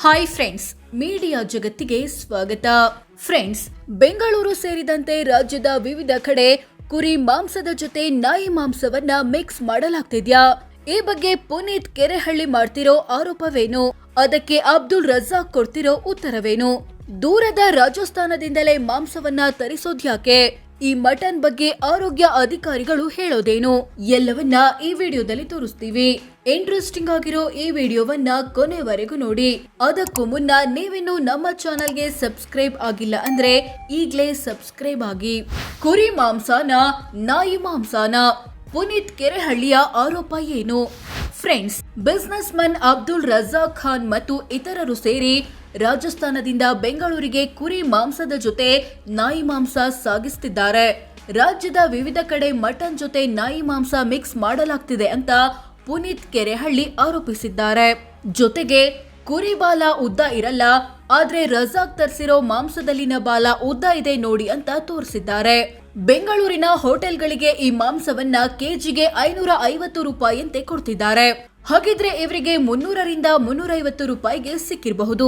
Hi friends media ಜಗತ್ತಿಗೆ ಸ್ವಾಗತ friends Bengaluru ಸೇರಿದಂತೆ ರಾಜ್ಯದ ವಿವಿಧ ಕಡೆ ಕುರಿ ಮಾಂಸದ ಜೊತೆ ನಾಯಿ ಮಾಂಸವನ್ನ ಮಿಕ್ಸ್ ಮಾಡಲಾಗ್ತಿದ್ಯಾ ಈ ಬಗ್ಗೆ ಪುನೀತ್ ಕೆರೆಹಳ್ಳಿ ಮಾಡ್ತಿರೋ ಆರೋಪವೇನು ಅದಕ್ಕೆ ಅಬ್ದುಲ್ ರಜಾಕ್ ಕೊಡ್ತಿರೋ ಉತ್ತರವೇನು ದೂರದ ರಾಜಸ್ಥಾನದಿಂದಲೇ ಮಾಂಸವನ್ನ ತರಿಸೋದ್ಯಾಕೆ ಈ ಮಟನ್ ಬಗ್ಗೆ ಆರೋಗ್ಯ ಅಧಿಕಾರಿಗಳು ಹೇಳೋದೇನು ಎಲ್ಲವನ್ನ ಈ ವಿಡಿಯೋದಲ್ಲಿ ತೋರಿಸ್ತೀವಿ. ಇಂಟ್ರೆಸ್ಟಿಂಗ್ ಆಗಿರೋ ಈ ವಿಡಿಯೋವನ್ನ ಕೊನೆವರೆಗೂ ನೋಡಿ. ಅದಕ್ಕೂ ಮುನ್ನ ನೀವಿನ್ನು ನಮ್ಮ ಚಾನಲ್ಗೆ ಸಬ್ಸ್ಕ್ರೈಬ್ ಆಗಿಲ್ಲ ಅಂದ್ರೆ ಈಗ್ಲೇ ಸಬ್ಸ್ಕ್ರೈಬ್ ಆಗಿ. ಕುರಿ ಮಾಂಸಾನ, ನಾಯಿ ಮಾಂಸಾನ, ಪುನೀತ್ ಕೆರೆಹಳ್ಳಿಯ ಆರೋಪ ಏನು? Friends businessman Abdul Razak Khan ಮತ್ತು ಇತರರು ಸೇರಿ ರಾಜಸ್ಥಾನದಿಂದ ಬೆಂಗಳೂರಿಗೆ ಕುರಿ ಮಾಂಸದ ಜೊತೆ ನಾಯಿ ಮಾಂಸ ಸಾಗಿಸುತ್ತಿದ್ದಾರೆ ರಾಜ್ಯದ ವಿವಿಧ ಕಡೆ ಮಟನ್ ಜೊತೆ ನಾಯಿ ಮಾಂಸ ಮಿಕ್ಸ್ ಮಾಡಲಾಗ್ತಿದೆ ಅಂತ ಪುನೀತ್ ಕೆರೆಹಳ್ಳಿ ಆರೋಪಿಸಿದ್ದಾರೆ. ಜೊತೆಗೆ ಕುರಿ ಬಾಲ ಉದ್ದ ಇರಲ್ಲ, ಆದ್ರೆ ರಜಾಕ್ ತರಿಸಿರೋ ಮಾಂಸದಲ್ಲಿನ ಬಾಲ ಉದ್ದ ಇದೆ ನೋಡಿ ಅಂತ ತೋರಿಸಿದ್ದಾರೆ. ಬೆಂಗಳೂರಿನ ಹೋಟೆಲ್ಗಳಿಗೆ ಈ ಮಾಂಸವನ್ನ ಕೆಜಿಗೆ ಐನೂರ ಐವತ್ತು ರೂಪಾಯಿಯಂತೆ ಕೊಡ್ತಿದ್ದಾರೆ. ಹಾಗಿದ್ರೆ ಇವರಿಗೆ ಮುನ್ನೂರರಿಂದ ಮುನ್ನೂರೈವತ್ತು ರೂಪಾಯಿಗೆ ಸಿಕ್ಕಿರಬಹುದು.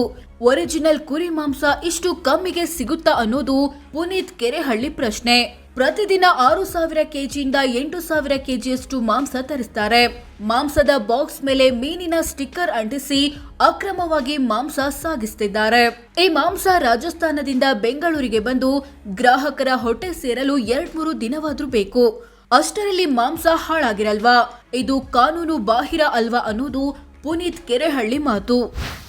ಒರಿಜಿನಲ್ ಕುರಿ ಮಾಂಸ ಇಷ್ಟು ಕಮ್ಮಿಗೆ ಸಿಗುತ್ತಾ ಅನ್ನೋದು ಪುನೀತ್ ಕೆರೆಹಳ್ಳಿ ಪ್ರಶ್ನೆ. ಪ್ರತಿದಿನ ಆರು ಸಾವಿರ ಕೆಜಿಯಿಂದ ಎಂಟು ಸಾವಿರ ಕೆಜಿಯಷ್ಟು ಮಾಂಸ ತರಿಸ್ತಾರೆ. ಮಾಂಸದ ಬಾಕ್ಸ್ ಮೇಲೆ ಮೀನಿನ ಸ್ಟಿಕ್ಕರ್ ಅಂಟಿಸಿ ಅಕ್ರಮವಾಗಿ ಮಾಂಸ ಸಾಗಿಸ್ತಿದ್ದಾರೆ. ಈ ಮಾಂಸ ರಾಜಸ್ಥಾನದಿಂದ ಬೆಂಗಳೂರಿಗೆ ಬಂದು ಗ್ರಾಹಕರ ಹೊಟ್ಟೆ ಸೇರಲು ಎರಡ್ಮೂರು ದಿನವಾದ್ರೂ ಬೇಕು. ಅಷ್ಟರಲ್ಲಿ ಮಾಂಸ ಹಾಳಾಗಿರಲ್ವಾ? ಇದು ಕಾನೂನು ಬಾಹಿರ ಅಲ್ವಾ ಅನ್ನೋದು ಪುನೀತ್ ಕೆರೆಹಳ್ಳಿ ಮಾತು.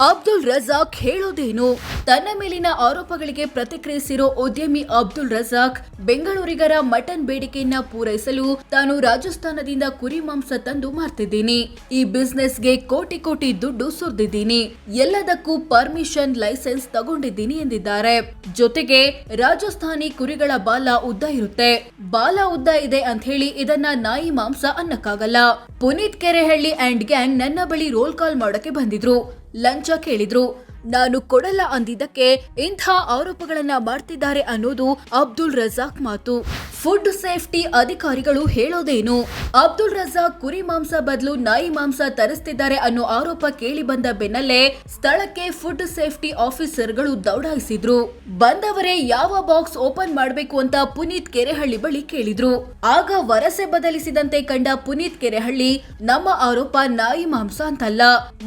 ಅಬ್ದುಲ್ ರಜಾಕ್ ಹೇಳೋದೇನು? ತನ್ನ ಮೇಲಿನ ಆರೋಪಗಳಿಗೆ ಪ್ರತಿಕ್ರಿಯಿಸಿರೋ ಉದ್ಯಮಿ ಅಬ್ದುಲ್ ರಜಾಕ್, ಬೆಂಗಳೂರಿಗರ ಮಟನ್ ಬೇಡಿಕೆಯನ್ನ ಪೂರೈಸಲು ತಾನು ರಾಜಸ್ಥಾನದಿಂದ ಕುರಿ ಮಾಂಸ ತಂದು ಮಾರ್ತಿದ್ದೀನಿ. ಈ ಬಿಸ್ನೆಸ್ಗೆ ಕೋಟಿ ಕೋಟಿ ದುಡ್ಡು ಸುರಿದಿದ್ದೀನಿ. ಎಲ್ಲದಕ್ಕೂ ಪರ್ಮಿಷನ್ ಲೈಸೆನ್ಸ್ ತಗೊಂಡಿದ್ದೀನಿ ಎಂದಿದ್ದಾರೆ. ಜೊತೆಗೆ ರಾಜಸ್ಥಾನಿ ಕುರಿಗಳ ಬಾಲ ಉದ್ದ ಇರುತ್ತೆ. ಬಾಲ ಉದ್ದ ಇದೆ ಅಂತ ಹೇಳಿ ಇದನ್ನ ನಾಯಿ ಮಾಂಸ ಅನ್ನಕ್ಕಾಗಲ್ಲ. ಪುನೀತ್ ಕೆರೆಹಳ್ಳಿ ಅಂಡ್ ಗ್ಯಾಂಗ್ ನನ್ನ ಬಳಿ ರೋಲ್ ಕಾಲ್ ಮಾಡೋಕೆ ಬಂದಿದ್ರು. ಲಂಚ ಕೇಳಿದ್ರು. ನಾನು ಕೊಡಲ್ಲ ಅಂದಿದ್ದಕ್ಕೆ ಇಂಥ ಆರೋಪಗಳನ್ನ ಮಾಡ್ತಿದ್ದಾರೆ ಅನ್ನೋದು ಅಬ್ದುಲ್ ರಜಾಕ್ ಮಾತು. ಫುಡ್ ಸೇಫ್ಟಿ ಅಧಿಕಾರಿಗಳು ಹೇಳೋದೇನು? ಅಬ್ದುಲ್ ರಜಾಕ್ ಕುರಿ ಮಾಂಸ ಬದಲು ನಾಯಿ ಮಾಂಸ ತರಿಸ್ತಿದ್ದಾರೆ ಅನ್ನೋ ಆರೋಪ ಕೇಳಿ ಬಂದ ಬೆನ್ನಲ್ಲೇ ಸ್ಥಳಕ್ಕೆ ಫುಡ್ ಸೇಫ್ಟಿ ಆಫೀಸರ್ಗಳು ದೌಡಾಯಿಸಿದ್ರು. ಬಂದವರೇ ಯಾವ ಬಾಕ್ಸ್ ಓಪನ್ ಮಾಡಬೇಕು ಅಂತ ಪುನೀತ್ ಕೆರೆಹಳ್ಳಿ ಬಳಿ ಕೇಳಿದ್ರು. ಆಗ ವರಸೆ ಬದಲಿಸಿದಂತೆ ಕಂಡ ಪುನೀತ್ ಕೆರೆಹಳ್ಳಿ, ನಮ್ಮ ಆರೋಪ ನಾಯಿ ಮಾಂಸ ಅಂತಲ್ಲ,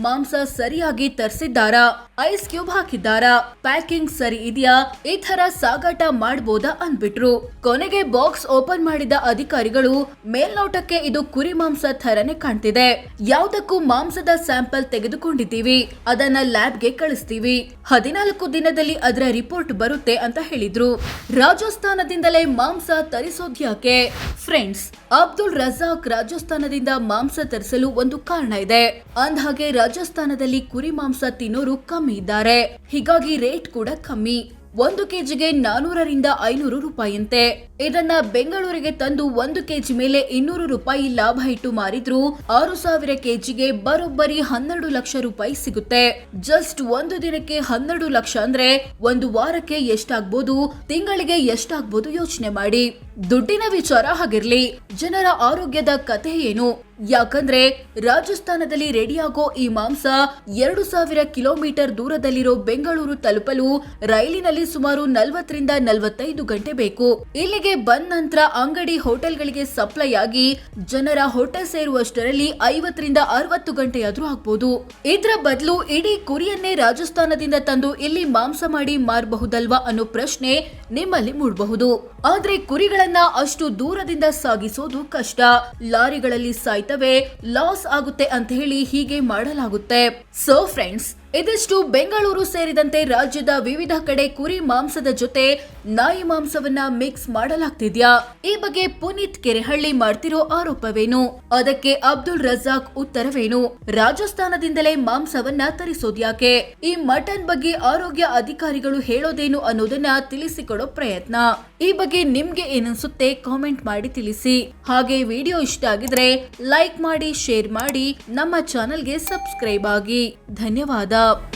ಮಾಂಸ ಸರಿಯಾಗಿ ತರಿಸಿದ್ದಾರಾ? ಐಸ್ ಕ್ಯೂಬ್ ಹಾಕಿದ್ದಾರಾ? ಪ್ಯಾಕಿಂಗ್ ಸರಿ ಇದೆಯಾ? ಈ ತರ ಸಾಗಾಟ ಮಾಡ್ಬೋದಾ ಅಂದ್ಬಿಟ್ರು. ಕೊನೆಗೆ ಬಾಕ್ಸ್ ಓಪನ್ ಮಾಡಿದ ಅಧಿಕಾರಿಗಳು ಮೇಲ್ನೋಟಕ್ಕೆ ಇದು ಕುರಿ ಮಾಂಸ ಥರನೇ ಕಾಣ್ತಿದೆ. ಯಾವುದಕ್ಕೂ ಮಾಂಸದ ಸ್ಯಾಂಪಲ್ ತೆಗೆದುಕೊಂಡಿದ್ದೀವಿ. ಅದನ್ನ ಲ್ಯಾಬ್ಗೆ ಕಳಿಸ್ತೀವಿ. ಹದಿನಾಲ್ಕು ದಿನದಲ್ಲಿ ಅದರ ರಿಪೋರ್ಟ್ ಬರುತ್ತೆ ಅಂತ ಹೇಳಿದ್ರು. ರಾಜಸ್ಥಾನದಿಂದಲೇ ಮಾಂಸ ತರಿಸೋದ್ಯಾಕೆ? ಫ್ರೆಂಡ್ಸ್, ಅಬ್ದುಲ್ ರಜಾಕ್ ರಾಜಸ್ಥಾನದಿಂದ ಮಾಂಸ ತರಿಸಲು ಒಂದು ಕಾರಣ ಇದೆ. ಅಂದ್ಹಾಗೆ ರಾಜಸ್ಥಾನದಲ್ಲಿ ಕುರಿ ಮಾಂಸ ತಿನ್ನೋರು ಕಮ್ಮಿ ಇದ್ದಾರೆ. ಹೀಗಾಗಿ ರೇಟ್ ಕೂಡ ಕಮ್ಮಿ. ಒಂದು ಕೆಜಿಗೆ ನಾನೂರರಿಂದ ಐನೂರು ರೂಪಾಯಿಯಂತೆ. ಇದನ್ನ ಬೆಂಗಳೂರಿಗೆ ತಂದು ಒಂದು ಕೆಜಿ ಮೇಲೆ ಇನ್ನೂರು ರೂಪಾಯಿ ಲಾಭ ಇಟ್ಟು ಮಾರಿದ್ರು ಆರು ಸಾವಿರ ಕೆಜಿಗೆ ಬರೋಬ್ಬರಿ ಹನ್ನೆರಡು ಲಕ್ಷ ರೂಪಾಯಿ ಸಿಗುತ್ತೆ. ಜಸ್ಟ್ ಒಂದು ದಿನಕ್ಕೆ ಹನ್ನೆರಡು ಲಕ್ಷ ಅಂದ್ರೆ ಒಂದು ವಾರಕ್ಕೆ ಎಷ್ಟಾಗ್ಬೋದು, ತಿಂಗಳಿಗೆ ಎಷ್ಟಾಗ್ಬೋದು ಯೋಚನೆ ಮಾಡಿ. ದುಡ್ಡಿನ ವಿಚಾರ ಹಾಗಿರ್ಲಿ, ಜನರ ಆರೋಗ್ಯದ ಕಥೆ ಏನು? ಯಾಕಂದ್ರೆ ರಾಜಸ್ಥಾನದಲ್ಲಿ ರೆಡಿಯಾಗೋ ಈ ಮಾಂಸ ಎರಡು ಸಾವಿರ ಕಿಲೋಮೀಟರ್ ದೂರದಲ್ಲಿರೋ ಬೆಂಗಳೂರು ತಲುಪಲು ರೈಲಿನಲ್ಲಿ ಸುಮಾರು ನಲವತ್ತರಿಂದ ನಲವತ್ತೈದು ಗಂಟೆ ಬೇಕು. ಇಲ್ಲಿಗೆ ಬಂದ ನಂತರ ಅಂಗಡಿ ಹೋಟೆಲ್ಗಳಿಗೆ ಸಪ್ಲೈ ಆಗಿ ಜನರ ಹೋಟೆಲ್ ಸೇರುವಷ್ಟರಲ್ಲಿ ಐವತ್ತರಿಂದ ಅರವತ್ತು ಗಂಟೆಯಾದ್ರೂ ಆಗ್ಬೋದು. ಇದ್ರ ಬದಲು ಇಡೀ ಕುರಿಯನ್ನೇ ರಾಜಸ್ಥಾನದಿಂದ ತಂದು ಇಲ್ಲಿ ಮಾಂಸ ಮಾಡಿ ಮಾರಬಹುದಲ್ವಾ ಅನ್ನೋ ಪ್ರಶ್ನೆ ನಿಮ್ಮಲ್ಲಿ ಮೂಡಬಹುದು. ಆದ್ರೆ ಕುರಿಗಳನ್ನ ಅಷ್ಟು ದೂರದಿಂದ ಸಾಗಿಸೋದು ಕಷ್ಟ. ಲಾರಿಗಳಲ್ಲಿ ಸಾಯ್ತವೆ, ಲಾಸ್ ಆಗುತ್ತೆ ಅಂತ ಹೇಳಿ ಹೀಗೆ ಮಾಡಲಾಗುತ್ತೆ. ಸೊ ಫ್ರೆಂಡ್ಸ್ ಇದಿಷ್ಟು ಬೆಂಗಳೂರು ಸೇರಿದಂತೆ ರಾಜ್ಯದ ವಿವಿಧ ಕಡೆ ಕುರಿ ಮಾಂಸದ ಜೊತೆ ನಾಯಿ ಮಾಂಸವನ್ನ ಮಿಕ್ಸ್ ಮಾಡಲಾಗ್ತಿದ್ಯಾ? ಈ ಬಗ್ಗೆ ಪುನೀತ್ ಕೆರೆಹಳ್ಳಿ ಮಾಡ್ತಿರೋ ಆರೋಪವೇನು? ಅದಕ್ಕೆ ಅಬ್ದುಲ್ ರಜಾಕ್ ಉತ್ತರವೇನು? ರಾಜಸ್ಥಾನದಿಂದಲೇ ಮಾಂಸವನ್ನ ತರಿಸೋದ್ಯಾಕೆ? ಈ ಮಟನ್ ಬಗ್ಗೆ ಆರೋಗ್ಯ ಅಧಿಕಾರಿಗಳು ಹೇಳೋದೇನು ಅನ್ನೋದನ್ನ ತಿಳಿಸಿಕೊಡೋ ಪ್ರಯತ್ನ. ಈ ಬಗ್ಗೆ ನಿಮ್ಗೆ ಏನನ್ಸುತ್ತೆ ಕಾಮೆಂಟ್ ಮಾಡಿ ತಿಳಿಸಿ. ಹಾಗೆ ವಿಡಿಯೋ ಇಷ್ಟ ಆಗಿದ್ರೆ ಲೈಕ್ ಮಾಡಿ, ಶೇರ್ ಮಾಡಿ, ನಮ್ಮ ಚಾನೆಲ್ಗೆ ಸಬ್ಸ್ಕ್ರೈಬ್ ಆಗಿ. ಧನ್ಯವಾದ. Up.